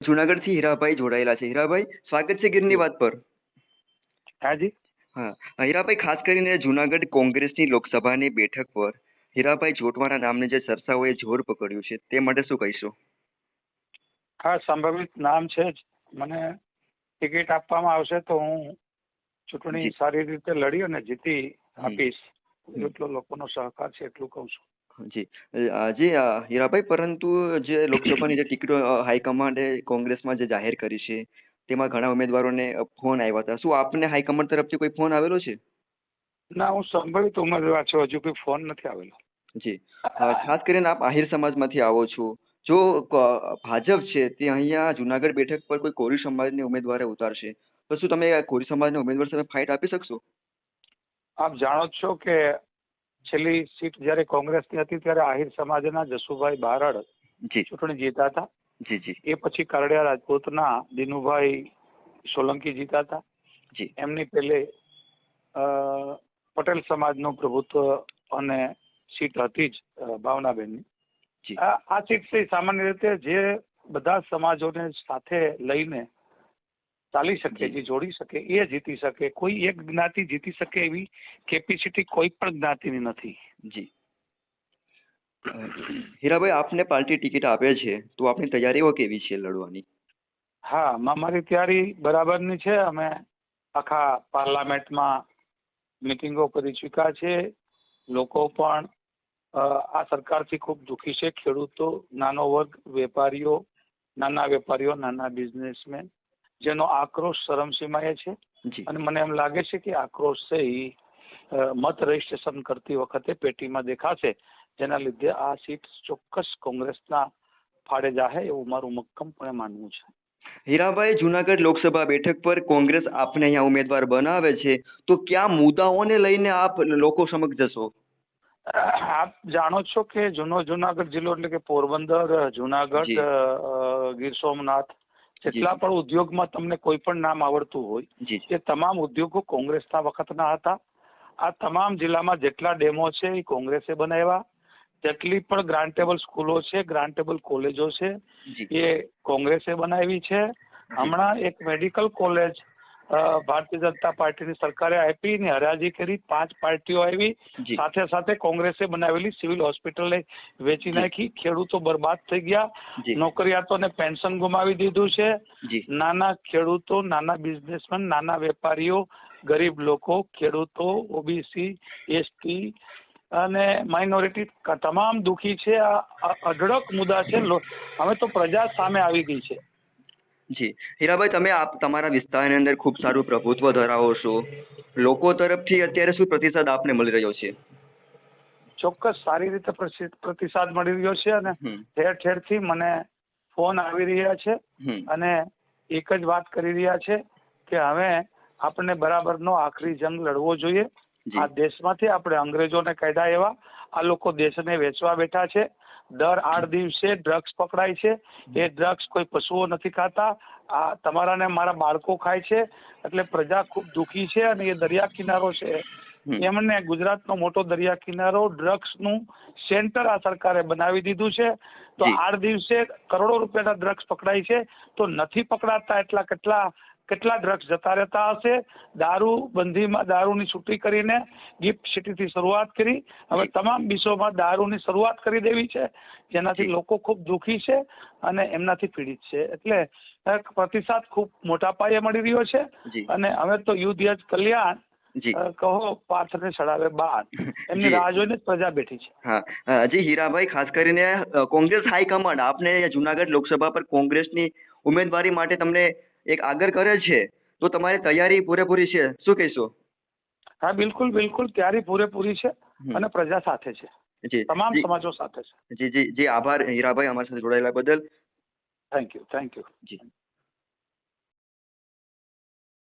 જુનાગઢથી હીરાભાઈ જોડાયેલા છે. હીરાભાઈ સ્વાગત છે ગીરની વાત પર. હાજી. હા હીરાભાઈ ખાસ કરીને જુનાગઢ કોંગ્રેસની લોકસભાની બેઠક પર હીરાભાઈ જોટવાના નામને જે ચર્ચાઓએ જોર પકડ્યું છે તે માટે શું કહીશો? હા સંભવિત નામ છે જ. મને ટિકિટ આપવામાં આવશે તો હું ચૂંટણી સારી રીતે લડી અને જીતી આપીશ. જેટલો લોકોનો સહકાર છે એટલું કહું છું. જી. અ, જી અ, હીરાભાઈ પરંતુ જે લોકસભાની જે ટિકિટો અ, હાઈકમાન્ડે કોંગ્રેસમાં જે જાહેર કરી છે તેમાં ઘણા ઉમેદવારોને અ, ફોન આવ્યા હતા. શું આપને હાઈકમાન્ડ તરફથી કોઈ ફોન આવેલો છે? ના હું સંભવિત ઉમેદવાર છું હજુ કોઈ ફોન નથી આવેલો. જી. અ, ખાસ કરીને આપ આહિર સમાજમાંથી આવો છો. જો ક- ભાજપ છે તે અહીંયા જુનાગઢ બેઠક પર કોઈ કોરી સમાજની ઉમેદવારે ઉતારશે. તો શું તમે આ કોરી સમાજના ઉમેદવાર સામે ફાઇટ આપી શકશો? આપ જાણો જ છો કે છેલ્લી સીટ જ્યારે કોંગ્રેસની હતી ત્યારે આહિર સમાજના જસુભાઈ બારડ જી. ચૂંટણી જીતા હતા. જી જી. એ પછી કારડિયા રાજપૂતના દિનુભાઈ સોલંકી જીતા હતા. જી. એમની પેલે પટેલ સમાજનું પ્રભુત્વ અને સીટ હતી જ ભાવનાબેનની. જી. આ આ સીટ છે સામાન્ય રીતે જે બધા સમાજોને સાથે લઈને ચાલી શકે જે. જોડી શકે એ જીતી શકે. કોઈ એક જ્ઞાતિ જીતી શકે એવી કેપેસિટી કોઈ પણ જ્ઞાતિની નથી. જી. હીરાભાઈ આપને પાર્ટી ટિકિટ આપે છે તો આપની તૈયારીઓ કેવી છે લડવાની? હા મારી તૈયારી બરાબરની છે. અમે આખા પાર્લામેન્ટમાં મિટિંગો કરી ચૂક્યા છે. લોકો પણ આ સરકારથી ખૂબ દુઃખી છે. ખેડૂતો નાનો વર્ગ વેપારીઓ નાના વેપારીઓ નાના બિઝનેસમેન. જેનો આક્રોશ ચરમસીમાએ છે. અને મને એમ લાગે છે કે આક્રોશ છે એ મત રજીસ્ટ્રેશન કરતી વખતે પેટીમાં દેખાશે જેના લીધે આ સીટ ચોક્કસ કોંગ્રેસના ફાળે જાહે એવું મારું મક્કમપણે માનવું છે. હીરાભાઈ જુનાગઢ લોકસભા બેઠક પર કોંગ્રેસ આપને અહીંયા ઉમેદવાર બનાવે છે તો કયા મુદ્દાઓને લઈને આપ લોકો સમક્ષ જશો? આપ જાણો છો કે જૂનો જુનાગઢ જિલ્લો એટલે કે પોરબંદર જુનાગઢ ગીર સોમનાથ જેટલા. પણ ઉદ્યોગમાં તમને કોઈ પણ નામ આવડતું હોય એ તમામ ઉદ્યોગો કોંગ્રેસના વખતના હતા. આ તમામ જિલ્લામાં જેટલા ડેમો છે એ કોંગ્રેસે બનાવ્યા. જેટલી પણ ગ્રાન્ટેબલ સ્કૂલો છે ગ્રાન્ટેબલ કોલેજો છે એ કોંગ્રેસે બનાવી છે. હમણાં એક મેડિકલ કોલેજ ભારતીય જનતા પાર્ટીની સરકારે આપી ને હરાજી કરી પાંચ પાર્ટીઓ આવી. સાથે સાથે કોંગ્રેસે બનાવેલી સિવિલ હોસ્પિટલને વેચી નાખી. ખેડૂતો બરબાદ થઈ ગયા. નોકરિયાતોને પેન્શન ગુમાવી દીધું છે. નાના ખેડૂતો નાના બિઝનેસમેન નાના વેપારીઓ ગરીબ લોકો ખેડૂતો ઓબીસી એસટી અને માઇનોરિટી તમામ દુખી છે. આ અઢળક મુદ્દા છે. હવે તો પ્રજા સામે આવી ગઈ છે. જી. હીરાભાઈ તમે આપ તમારા વિસ્તારની અંદર ખૂબ સારું પ્રભુત્વ ધરાવો છો. લોકો તરફથી અત્યારે શું પ્રતિસાદ આપને મળી રહ્યો છે? ચોક્કસ સારી રીતે પ્રતિસાદ મળી રહ્યો છે અને ઠેર ઠેરથી મને ફોન આવી રહ્યા છે અને એક જ વાત કરી રહ્યા છે કે હવે આપણે બરાબરનો આખરી જંગ લડવો જોઈએ. આ દેશમાંથી આપણે અંગ્રેજોને કાઢ્યા એવા. આ લોકો દેશને વેચવા બેઠા છે. દર આઠ દિવસે ડ્રગ્સ પકડાય છે. એ ડ્રગ્સ કોઈ પશુઓ નથી ખાતા. આ તમારા ને મારા બાળકો ખાય છે. એટલે પ્રજા ખૂબ દુઃખી છે અને એ દરિયા કિનારો છે. એમને ગુજરાતનો મોટો દરિયા કિનારો ડ્રગ્સનું સેન્ટર આ સરકારે બનાવી દીધું છે. તો આઠ દિવસે કરોડો રૂપિયાના ડ્રગ્સ પકડાય છે. તો નથી પકડાતા એટલા કેટલા કેટલા ડ્રગ્સ જતા રહેતા હશે? દારૂ બંધીમાં દારૂની છૂટી કરીને ગિફ્ટ સિટીથી શરૂઆત કરી. હવે તમામ વિશ્વમાં દારૂની શરૂઆત કરી દેવી છે. જેનાથી લોકો ખૂબ દુઃખી છે અને એમનાથી પીડિત છે. એટલે પ્રતિસાદ ખૂબ મોટા પાયે મળી રહ્યો છે. અને હવે તો યુદ્ધ યજ કલ્યાણ કહો પાર્થને ચડાવે બાદ એમની રાહ જોઈને પ્રજા બેઠી છે. હા. જી હીરાભાઈ ખાસ કરીને કોંગ્રેસ હાઈકમાન્ડ આપને જુનાગઢ લોકસભા પર કોંગ્રેસની ઉમેદવારી માટે તમને એક આગળ કરે છે તો તમારી તૈયારી પૂરેપૂરી છે. શું કહેશો? હા બિલકુલ બિલકુલ. તૈયારી પૂરેપૂરી છે અને પ્રજા સાથે છે. જી તમામ સમાજો સાથે છે. જી જી. જી આભાર હીરાભાઈ અમારી સાથે જોડાયેલા બદલ. Thank you thank you G.